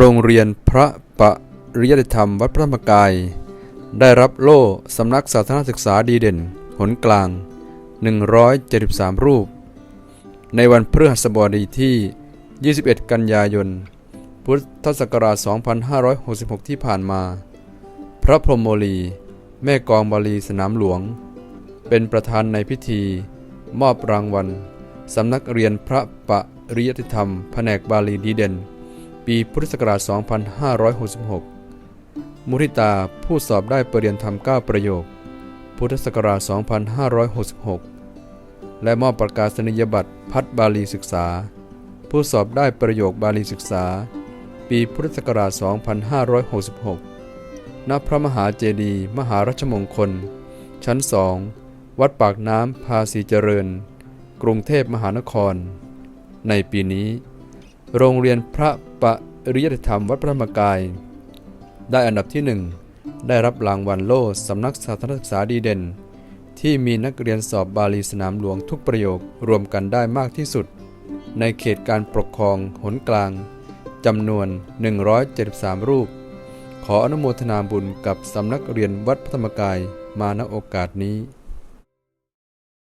โรงเรียนพระปริยติธรรมวัดพระธรรมกาย ได้รับโล่สำนักสาธารณศึกษาดีเด่น หนกลาง 173 รูป ในวันพฤหัสบดีที่ 21 กันยายน พุทธศักราช 2566 ที่ผ่านมา พระพรหมโมลี แม่กองบาลีสนามหลวง เป็นประธานในพิธี มอบรางวัลสำนักเรียนพระปริยติธรรม แผนกบาลีดีเด่น ปีพุทธศักราช 2566 มุทิตาผู้สอบได้ปรริญญาธรรม 9 ประโยค พุทธศักราช 2566 และมอบประกาศนียบัตรพัฒบาลีศึกษา ผู้สอบได้ประโยคบาลีศึกษา ปีพุทธศักราช 2566 ณ พระมหาเจดีย์มหารัชมงคล ชั้นสองวัดปากน้ำภาษีเจริญ กรุงเทพมหานคร ในปีนี้ โรงเรียนพระ ปริยติธรรมวัดพระธรรมกาย ได้อันดับที่หนึ่งได้รับรางวัลโล่สำนักสาธารณศึกษาดีเด่น ที่มีนักเรียนสอบบาลีสนามหลวงทุกประโยครวมกันได้มากที่สุด ในเขตการปกครองหนกลางจำนวน 173 รูป ขออนุโมทนาบุญกับสำนักเรียนวัดพระธรรมกายมาณโอกาสนี้